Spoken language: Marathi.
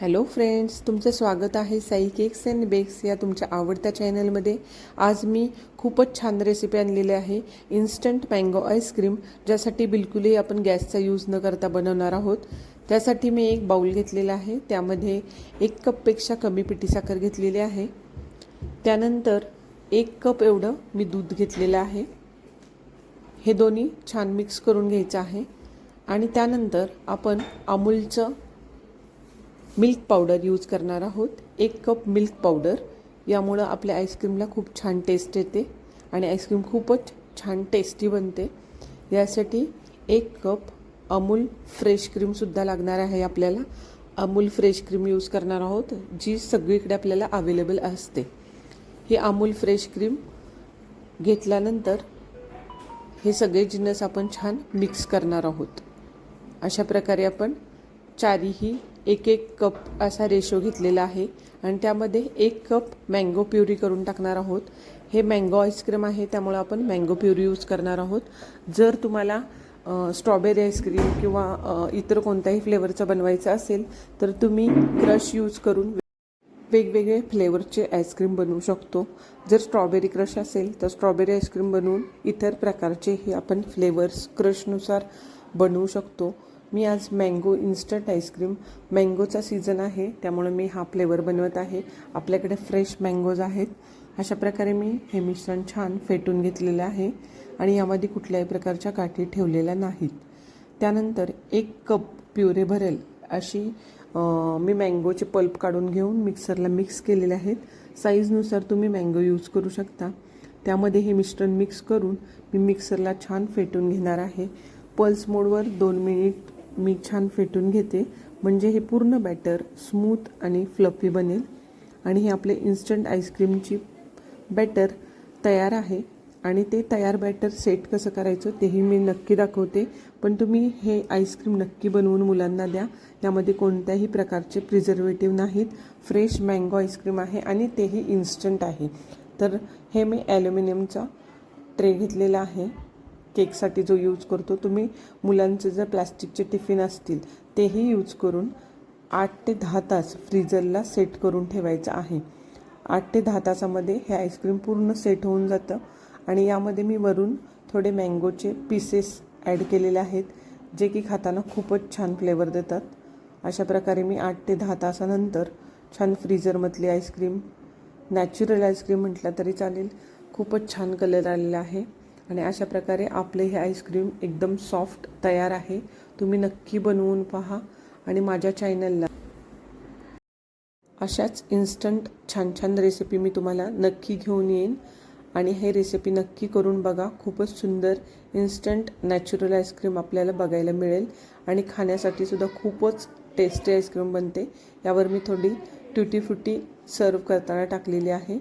हॅलो फ्रेंड्स तुमचं स्वागत आहे साई केक्स अँड बेक्स या तुमच्या आवडत्या चॅनलमध्ये आज मी खूपच छान रेसिपी आणलेली आहे इन्स्टंट मँगो आईस्क्रीम ज्यासाठी बिलकुलही आपण गॅसचा यूज न करता बनवणार आहोत. त्यासाठी मी एक बाऊल घेतलेला आहे त्यामध्ये एक कपपेक्षा कमी पिठी साखर घेतलेली आहे. त्यानंतर एक कप एवढं मी दूध घेतलेलं आहे. हे दोन्ही छान मिक्स करून घ्यायचं आहे. आणि त्यानंतर आपण अमूलचं मिल्क पावडर यूज करणार आहोत. एक कप मिल्क पावडर. यामुळं आपल्या आईस्क्रीमला खूप छान टेस्ट येते आणि आईस्क्रीम खूपच छान टेस्टी बनते. यासाठी एक कप अमूल फ्रेश क्रीमसुद्धा लागणार आहे आपल्याला. अमूल फ्रेश क्रीम यूज करणार आहोत जी सगळीकडे आपल्याला अवेलेबल असते. ही अमूल फ्रेश क्रीम घेतल्यानंतर हे सगळे जिन्नस आपण छान मिक्स करणार आहोत. अशा प्रकारे आपण चारीही एक एक कप असा रेशो घेतलेला आहे आणि त्यामध्ये एक कप मँगो प्युरी करून टाकणार आहोत. हे मँगो आईस्क्रीम आहे त्यामुळं आपण मँगो प्युरी यूज करणार आहोत. जर तुम्हाला स्ट्रॉबेरी आईस्क्रीम किंवा इतर कोणत्याही फ्लेवरचं बनवायचं असेल तर तुम्ही क्रश यूज करून वेगवेगळे फ्लेवरचे आईस्क्रीम बनवू शकतो. जर स्ट्रॉबेरी क्रश असेल तर स्ट्रॉबेरी आईस्क्रीम बनवून इतर प्रकारचेही आपण फ्लेवर्स क्रशनुसार बनवू शकतो. मी आज मँगो इन्स्टंट आईस्क्रीम मँगोचा सीझन आहे त्यामुळे मी हा फ्लेवर बनवत आहे. आपल्याकडे फ्रेश मँगोज आहेत. अशा प्रकारे मी हे मिश्रण छान फेटून घेतलेलं आहे आणि यामध्ये कुठल्याही प्रकारच्या काठी ठेवलेल्या नाहीत. त्यानंतर एक कप प्युरे भरेल अशी मी मँगोचे पल्प काढून घेऊन मिक्सरला मिक्स केलेले आहेत. साईजनुसार तुम्ही मँगो यूज करू शकता. त्यामध्ये हे मिश्रण मिक्स करून मी मिक्सरला छान फेटून घेणार आहे. पल्स मोडवर दोन मिनिट मी छान फेटून घेते. म्हणजे हे पूर्ण बॅटर स्मूथ आणि फ्लफी बनेल. आणि हे आपले इन्स्टंट आईस्क्रीमची बॅटर तयार आहे. आणि ते तयार बॅटर सेट कसं करायचं तेही मी नक्की दाखवते. पण तुम्ही हे आईस्क्रीम नक्की बनवून मुलांना द्या. यामध्ये कोणत्याही प्रकारचे प्रिझर्वेटिव्ह नाहीत. फ्रेश मँगो आईस्क्रीम आहे आणि तेही इन्स्टंट आहे. तर हे मी ॲल्युमिनियमचा ट्रे घेतलेला आहे. केकसाठी जो यूज करतो तुम्ही मुलांचे जर प्लॅस्टिकचे टिफिन असतील तेही यूज करून आठ ते दहा तास फ्रीजरला सेट करून ठेवायचं आहे. आठ ते दहा तासामध्ये हे आईस्क्रीम पूर्ण सेट होऊन जातं आणि यामध्ये मी वरून थोडे मँगोचे पीसेस ॲड केलेले आहेत जे की खाताना खूपच छान फ्लेवर देतात. अशा प्रकारे मी आठ ते दहा तासानंतर छान फ्रीजरमधली आईस्क्रीम नॅचरल आईस्क्रीम म्हटलं तरी चालेल खूपच छान कलर आलेला आहे. आणि अशा प्रकारे आपले हे आईस्क्रीम एकदम सॉफ्ट तयार आहे. तुम्ही नक्की बनवून पहा आणि माझ्या चॅनलला अशाच इन्स्टंट छान छान रेसिपी मी तुम्हाला नक्की घेऊन येईन. आणि हे रेसिपी नक्की करून बघा. खूपच सुंदर इन्स्टंट नॅचरल आईस्क्रीम आपल्याला बघायला मिळेल. आणि खाण्यासाठी सुद्धा खूपच टेस्टी आईस्क्रीम बनते. यावर मी थोडी ट्युटी फ्रुटी सर्व करताना टाकलेली आहे.